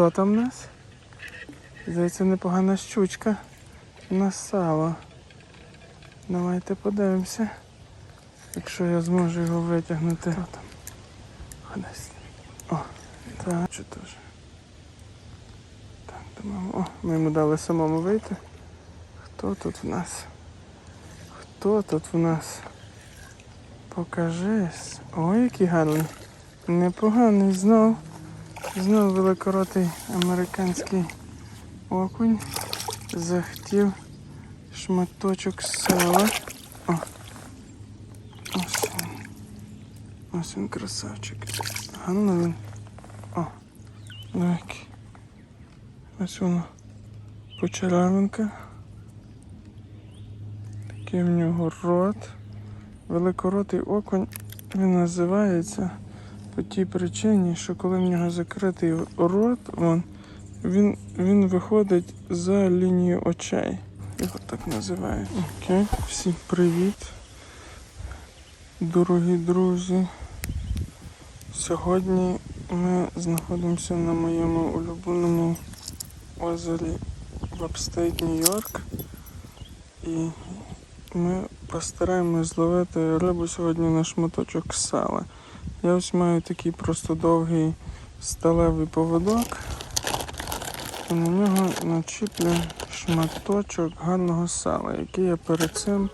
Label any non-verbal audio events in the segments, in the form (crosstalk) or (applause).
Хто там у нас? Здається, непогана щучка на сало. Давайте подивимося. Якщо я зможу його витягнути. Хто там? О, так, що теж. Так, думаємо. О, ми йому дали самому вийти. Хто тут в нас? Хто тут в нас? Покажись. Ой, який гарний. Непоганий знов. Знов великоротий американський окунь. Захотів шматочок сала. О. Ось він. Ось він красавчик. Гарно він. О. Так. Ось воно. Почаравинка. Такий в нього рот. Великоротий окунь він називається по тій причині, що коли в нього закритий рот, вон, він, він виходить за лінію очей. Його так називають. Окей, всім привіт. Дорогі друзі. Сьогодні ми знаходимося на моєму улюбленому озері в апстейт Нью-Йорк. І ми постараємось зловити рибу сьогодні на шматочок сала. Я ось маю такий просто довгий сталевий поводок. І на нього начіплю шматочок гарного сала, який я перед цим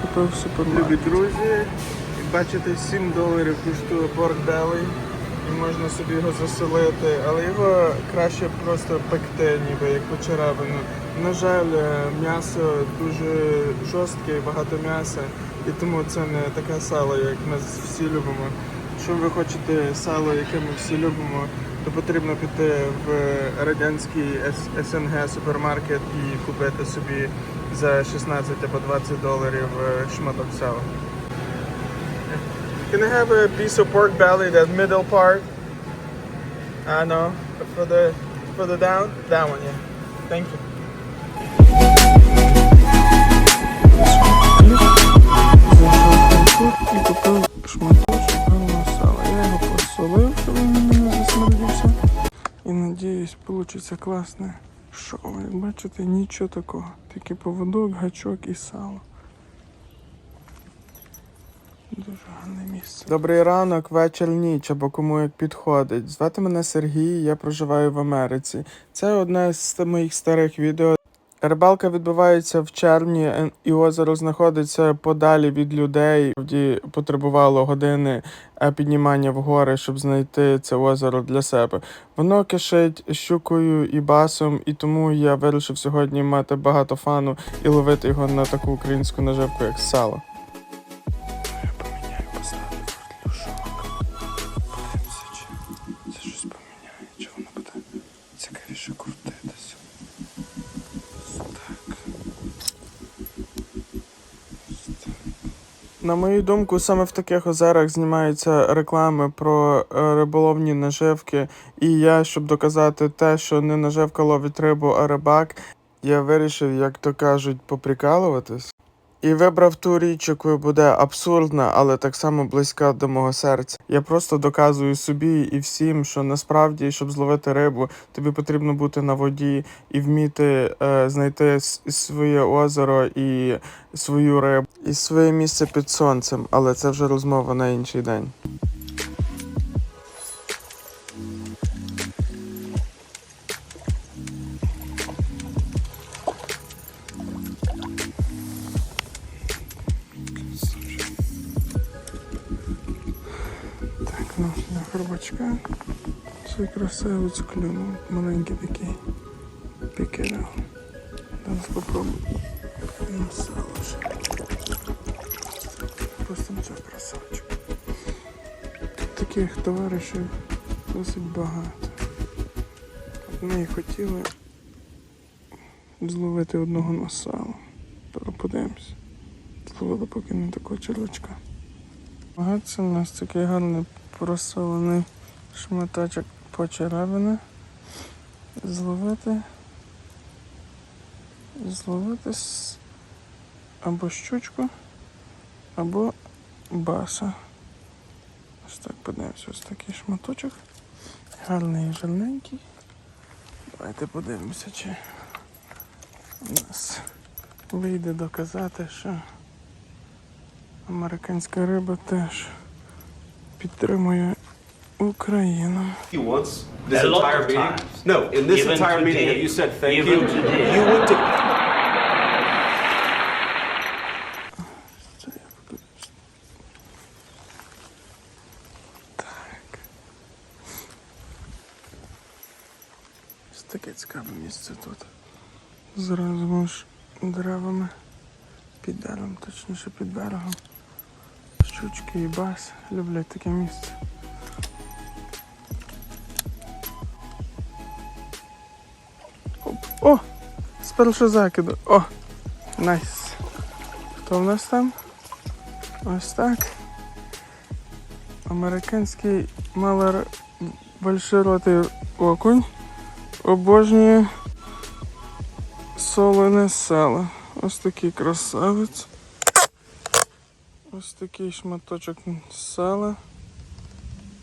купив в. Любі друзі, як бачите, 7 доларів коштує белly. І можна собі його заселити, але його краще просто пекти, ніби як почеревину. На жаль, е, м'ясо дуже жорстке, багато м'яса, і тому це не таке сало, як ми всі любимо. Якщо ви хочете сало, яке ми всі любимо, то потрібно піти в радянський СНГ супермаркет і купити собі за 16 або 20 доларів е, шматок сала. Can I have a piece of pork belly, that middle part? I know. For the for the down? That one, yeah. Thank you. Вийде класне шоу. Як бачите, нічого такого. Тільки поводок, гачок і сало. Дуже гарне місце. Добрий ранок, вечір, ніч або кому як підходить. Звати мене Сергій, я проживаю в Америці. Це одне з моїх старих відео. Рибалка відбувається в червні, і озеро знаходиться подалі від людей. Тоді потребувало години е, піднімання в гори, щоб знайти це озеро для себе. Воно кишить щукою і басом, і тому я вирішив сьогодні мати багато фану і ловити його на таку українську наживку, як сало. На мою думку, саме в таких озерах знімаються реклами про е, риболовні наживки. І я, щоб доказати те, що не наживка ловить рибу, а рибак, я вирішив, як то кажуть, поприкалуватись. І вибрав ту річ, якою буде абсурдна, але так само близька до мого серця. Я просто доказую собі і всім, що насправді, щоб зловити рибу, тобі потрібно бути на воді і вміти е, знайти своє озеро і свою рибу, і своє місце під сонцем. Але це вже розмова на інший день. Хробачка. Цей красавець клюнув. Маленький такий. Пікерел. Зараз попробую. На сало вже. Просто це красавчик. Тут таких товаришів досить багато. Ми і хотіли зловити одного на сало. Зараз подивимось. Зловили поки не такого червячка. Ага, це у нас такий гарний просолений шматочок почеревини. Зловити. Зловити або щучку, або баса. Ось так подивимося, ось такий шматочок. Гарний і жирненький. Давайте подивимося, чи у нас вийде доказати, що американська риба теж підтримує Україну. you once this A entire meeting? times. No, in this Even entire meeting, have you said thank Even you? today. To. Так. Ось таке цікаве місце тут. Зразу між деревами під деревом, точніше під берегом. Щучки і бас люблять таке місце. О! З першого закиду. О! Найс. Хто в нас там? Ось так. Американський малер большеротий окунь обожнює солене сало. Ось такий красавець. Ось такий шматочок сала.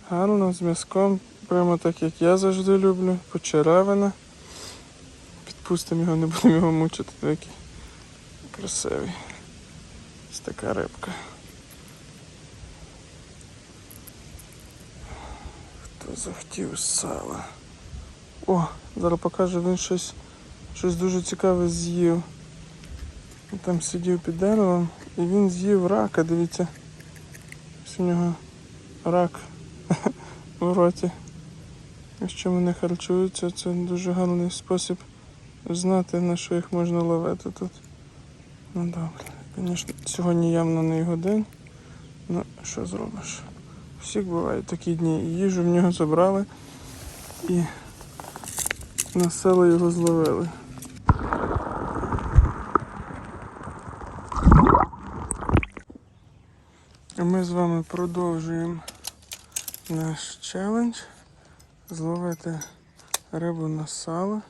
Гарно з м'язком, прямо так як я завжди люблю. Почеревина. Підпустимо його, не будемо його мучити. Такий красивий. Ось така рибка. Хто захотів сала? О, зараз покажу, він щось, щось дуже цікаве з'їв. Там сидів під деревом і він з'їв рака, дивіться. Ось у нього рак (laughs) в роті. Якщо вони харчуються, це дуже гарний спосіб знати, на що їх можна ловити тут. Ну добре. Звісно, сьогодні явно не його день. Ну, що зробиш? Всіх бувають такі дні. Їжу в нього забрали і на село його зловили. Ми з вами продовжуємо наш челендж зловити рибу на сало.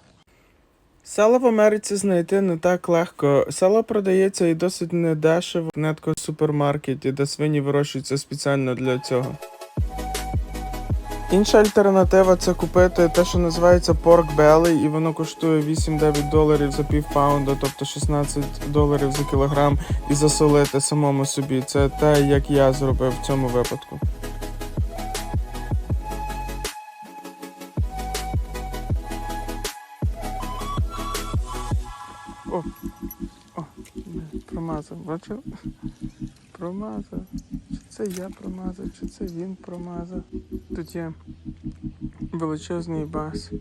Сало в Америці знайти не так легко. Сало продається і досить недешево в нетко супермаркеті, де свині вирощуються спеціально для цього. Інша альтернатива це купити те, що називається pork belly, і воно коштує 8-9 доларів за пів паунда, тобто 16 доларів за кілограм, і засолити самому собі. Це те, як я зробив в цьому випадку. Бачив? Промазав. Чи це я промазав, чи це він промазав. Тут є величезний бас.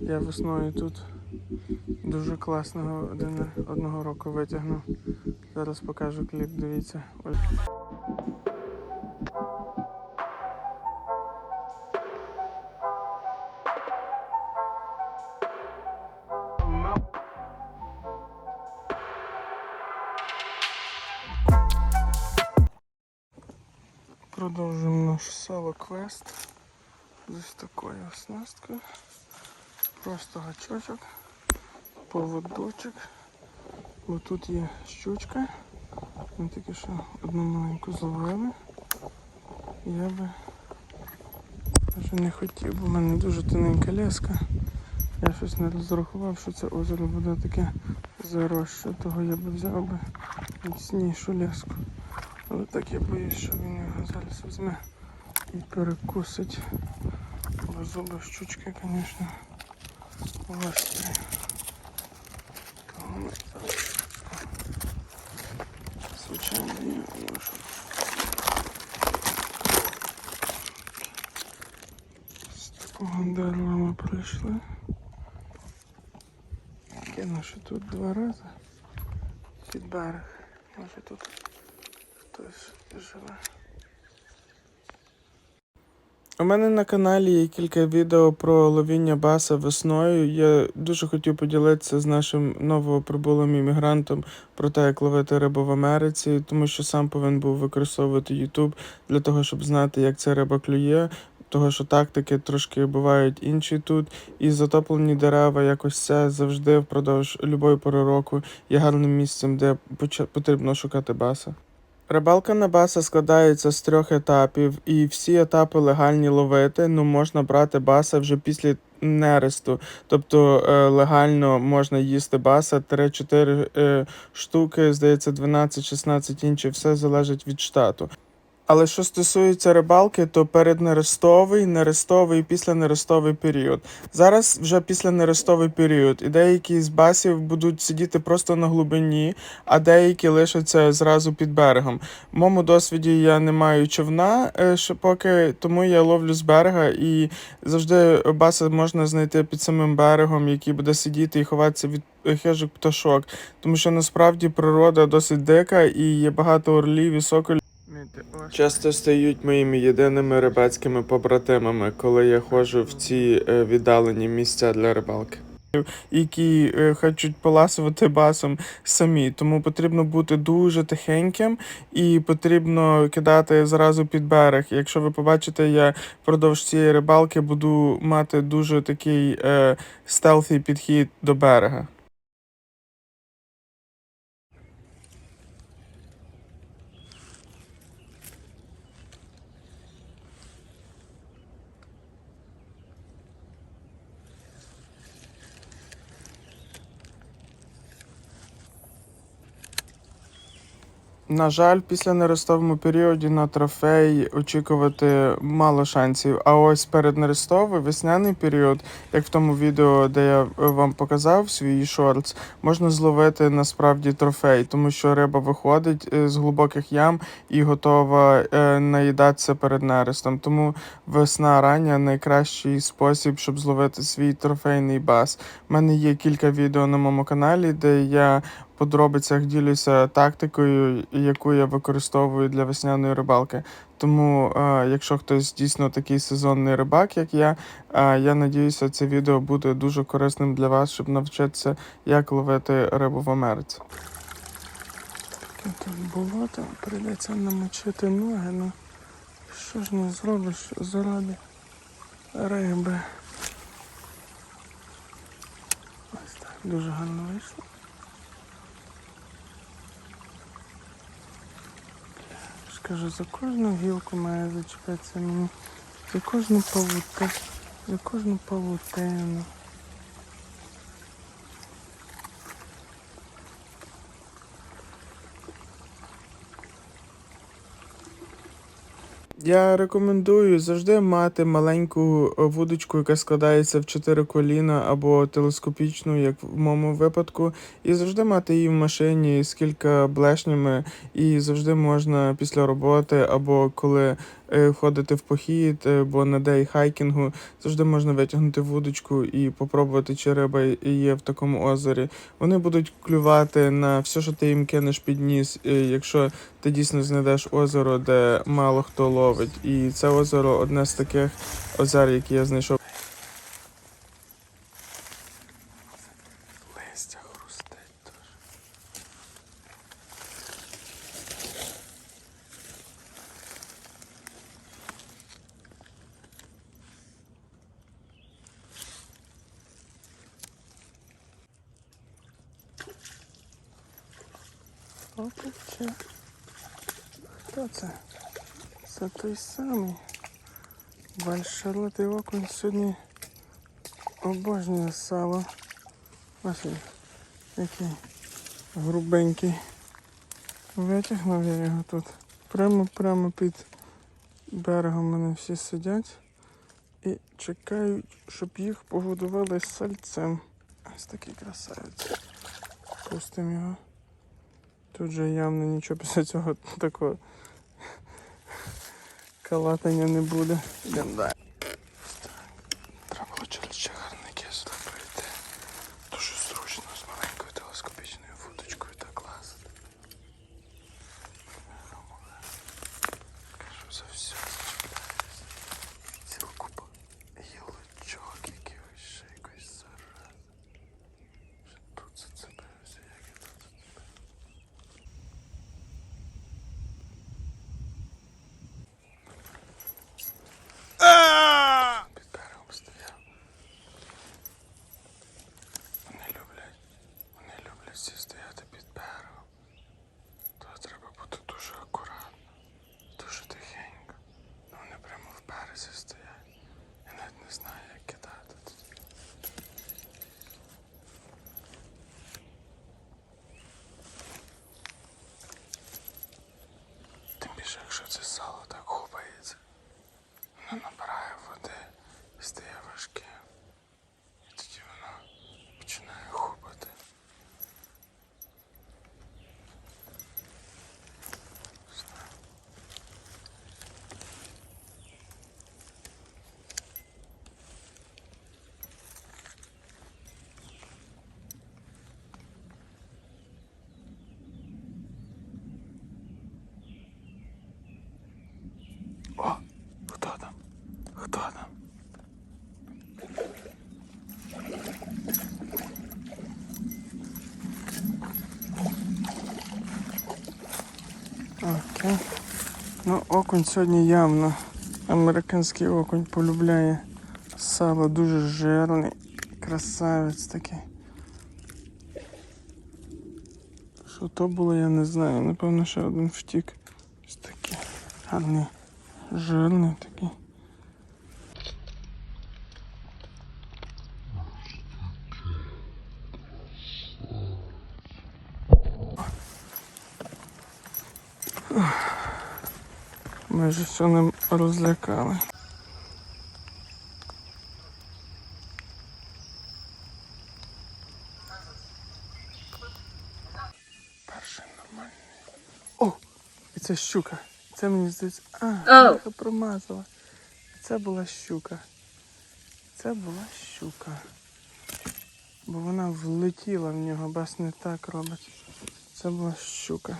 Я весною тут дуже класного одного року витягнув. Зараз покажу кліп, дивіться. Продовжуємо наш сало квест з такою оснасткою. Просто гачочок, поводочок. Бо тут є щучка. Ми тільки що одну маленьку зловили. Я би вже не хотів, бо в мене дуже тоненька леска. Я щось не розрахував, що це озеро буде таке заросше, того я би взяв би міцнішу леску. Але так я боюсь, що він його зараз візьме і перекусить. Бо зуби щучки, звісно, гострі. Тому ми зараз, Звичайно, я можу. З такого дерева ми пройшли. Кинувши тут два рази під берег. Може тут хтось Живе. У мене на каналі є кілька відео про ловіння баса весною. Я дуже хотів поділитися з нашим новоприбулим іммігрантом про те, як ловити рибу в Америці, тому що сам повинен був використовувати YouTube для того, щоб знати, як ця риба клює. Того, що тактики трошки бувають інші тут, і затоплені дерева, якось це завжди впродовж любої пори року є гарним місцем, де потрібно шукати баса. Рибалка на баса складається з трьох етапів, і всі етапи легальні ловити. Ну можна брати баса вже після нересту. Тобто е, легально можна їсти баса 3-4 е, штуки, здається, 12-16 інші, все залежить від штату. Але що стосується рибалки, то переднерестовий, нерестовий і післянерестовий період. Зараз вже післянерестовий період, і деякі з басів будуть сидіти просто на глибині, а деякі лишаться зразу під берегом. В моєму досвіді я не маю човна е, ще поки, тому я ловлю з берега і завжди баса можна знайти під самим берегом, який буде сидіти і ховатися від хижих пташок. Тому що насправді природа досить дика і є багато орлів і соколів. Часто стають моїми єдиними рибацькими побратимами, коли я ходжу в ці е, віддалені місця для рибалки. Які е, хочуть поласувати басом самі, тому потрібно бути дуже тихеньким і потрібно кидати зразу під берег. Якщо ви побачите, я впродовж цієї рибалки буду мати дуже такий е, стелфі підхід до берега. На жаль, після нерестовому періоді на трофей очікувати мало шансів. А ось перед нерестовий весняний період, як в тому відео, де я е, вам показав свій шортс, можна зловити насправді трофей, тому що риба виходить е, з глибоких ям і готова е, наїдатися перед нерестом. Тому весна рання найкращий спосіб, щоб зловити свій трофейний бас. У мене є кілька відео на моєму каналі, де я подробицях ділюся тактикою, яку я використовую для весняної рибалки. Тому, е, якщо хтось дійсно такий сезонний рибак, як я, е, я надіюся, це відео буде дуже корисним для вас, щоб навчитися, як ловити рибу в Америці. Тут болото, прийдеться намочити ноги, ну що ж не зробиш заради риби. Ось так, дуже гарно вийшло. Скажу, за кожну гілку має зачепитися мені. За кожну павутину, за кожну павутину. Я рекомендую завжди мати маленьку е, вудочку, яка складається в чотири коліна або телескопічну, як в моєму випадку, і завжди мати її в машині з кілька блешнями, і завжди можна після роботи або коли ходити в похід, е, бо на дей хайкінгу завжди можна витягнути вудочку і попробувати, чи риба є в такому озері. Вони будуть клювати на все, що ти їм кинеш під ніс, е, якщо ти дійсно знайдеш озеро, де мало хто ловить. І це озеро одне з таких озер, які я знайшов. Опаче. Хто це? Це той самий. Большалатий окунь сьогодні обожнює сало. Ось він, який грубенький. Витягнув я його тут. Прямо-прямо під берегом мене всі сидять і чекають, щоб їх погодували сальцем. Ось такий красавець. Пустимо його. Тут же явно нічого після цього такого калатання не буде. Йдемо далі. що це сало Окей. Ну, окунь сьогодні явно. Американський окунь полюбляє сало дуже жирний. Красавець такий. Що то було, я не знаю. Напевно, ще один втік. Ось такий гарний, жирний такий. Ми ж все ним розлякали. Перший нормальний. О! І це щука. Це мені здається. А, Оу. трохи промазала. Це була щука. Це була щука. Бо вона влетіла в нього, бас не так робить. Це була щука.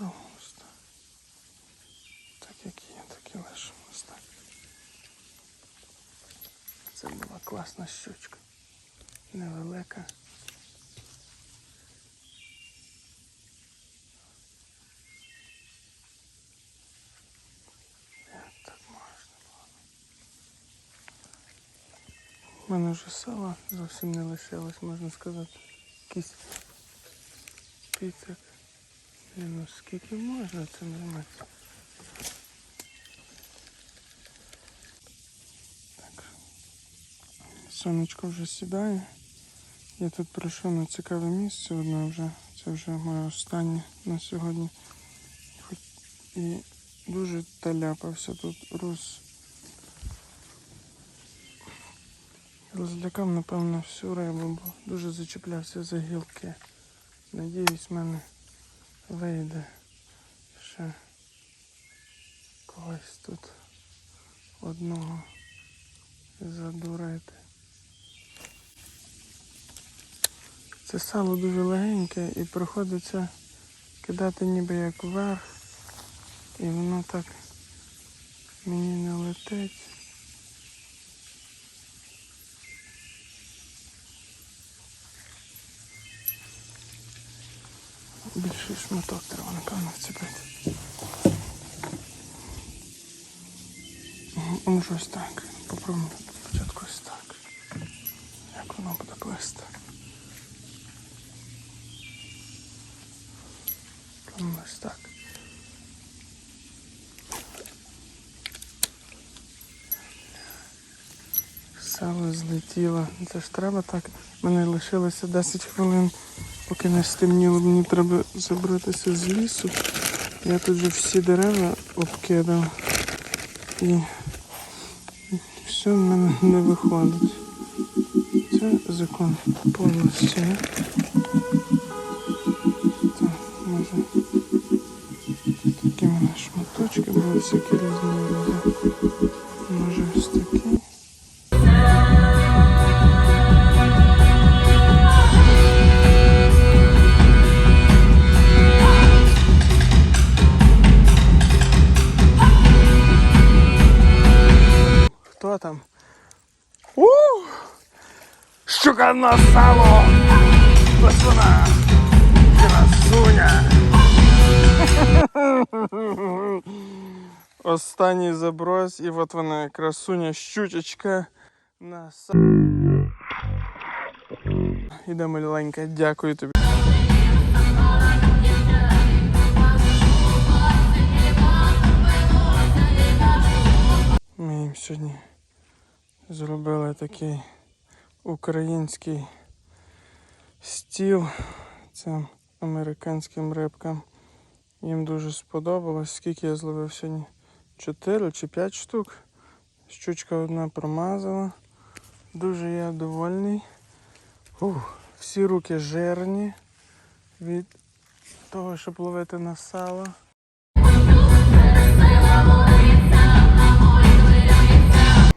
Попробуємо ось так. Так як є, так і лишимо ось так. Це була класна щучка. Невелика. У мене вже сала зовсім не лишилось, можна сказати. Якийсь піцик. Ну скільки можна цим займатися? Сонечко вже сідає. Я тут прийшов на цікаве місце одне вже. Це вже моє останнє на сьогодні. Хоч і дуже таляпався тут роз. Розлякав, напевно, всю рибу, бо дуже зачіплявся за гілки. Надіюсь, в мене вийде ще когось тут одного задурити. Це сало дуже легеньке і приходиться кидати ніби як вверх, і воно так мені не летить. Більший шматок треба, напевно, вцепити. Ну, щось так. Попробуємо спочатку ось так. Як воно буде плисти. Ось так. Сало злетіло. Це ж треба так. Мене лишилося 10 хвилин, поки не стемніло. Мені треба забратися з лісу. Я тут вже всі дерева обкидав. І все в мене не виходить. Це закон повністю. Так, може. Такі в мене шматочки були всякі різні різні. Може ось такі. Хто там? У! Щука на сало! Ось вона! Красуня! Останній заброс, і от вона красуня, щучечка на сало. Іде маленька, дякую тобі. Ми їм сьогодні зробили такий український стіл цим американським рибкам. Їм дуже сподобалось. Скільки я зловив сьогодні? Чотири чи п'ять штук. Щучка одна промазала. Дуже я довольний. Ух, всі руки жирні від того, щоб ловити на сало.